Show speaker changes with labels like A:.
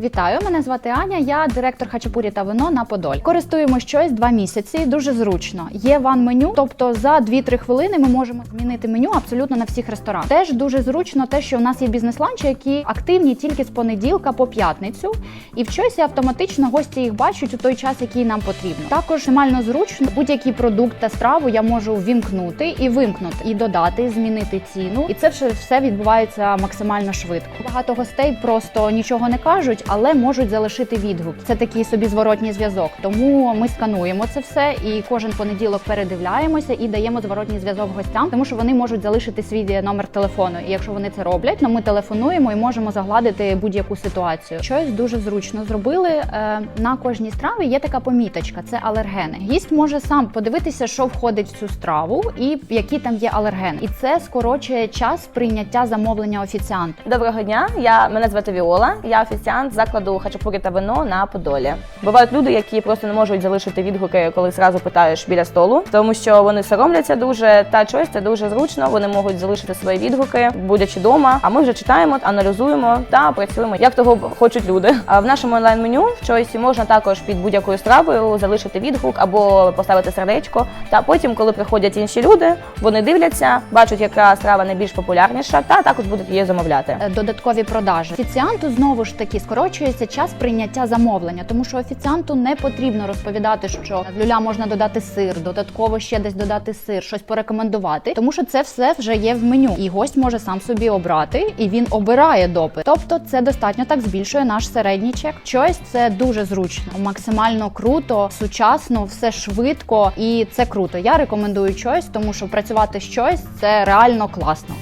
A: Вітаю, мене звати Аня. Я директор хачапурі та вино на Подоль. Користуємо щось два місяці. Дуже зручно. Є ван меню, тобто за 2-3 хвилини ми можемо змінити меню абсолютно на всіх ресторанах. Теж дуже зручно те, що у нас є бізнес-ланчі, які активні тільки з понеділка по п'ятницю, і в чойсі автоматично гості їх бачать у той час, який нам потрібно. Також максимально зручно будь-який продукт та страву я можу ввімкнути і вимкнути, і додати, змінити ціну. І це все відбувається максимально швидко. Багато гостей просто нічого не кажуть, але можуть залишити відгук. Це такий собі зворотній зв'язок. Тому ми скануємо це все і кожен понеділок передивляємося і даємо зворотній зв'язок гостям, тому що вони можуть залишити свій номер телефону. І якщо вони це роблять, то ми телефонуємо і можемо загладити будь-яку ситуацію. Щось дуже зручно зробили. Е, на кожній страві є така поміточка: це алергени. Гість може сам подивитися, що входить в цю страву і які там є алергени. І це скорочує час прийняття замовлення офіціанта.
B: Доброго дня, я мене звати Віола. Я офіціант закладу хачапурі та вино на Подолі. Бувають люди, які просто не можуть залишити відгуки, коли зразу питаєш біля столу, тому що вони соромляться дуже. Та щось це дуже зручно. Вони можуть залишити свої відгуки, будучи вдома. А ми вже читаємо, аналізуємо та працюємо, як того хочуть люди. А в нашому онлайн-меню чойсі можна також під будь-якою стравою залишити відгук або поставити сердечко. Та потім, коли приходять інші люди, вони дивляться, бачать, яка страва найбільш популярніша, та також будуть її замовляти.
A: Е, додаткові продажі. Офіціанту знову ж таки скорочується час прийняття замовлення, тому що офіціанту не потрібно розповідати, що з люля можна додати сир, додатково ще десь додати сир, щось порекомендувати, тому що це все вже є в меню, і гость може сам собі обрати, і він обирає допит. Тобто, це достатньо так збільшує наш середній чек. Choice – це дуже зручно, максимально круто, сучасно, все швидко, і це круто. Я рекомендую Choice, тому що працювати Choice – це реально класно.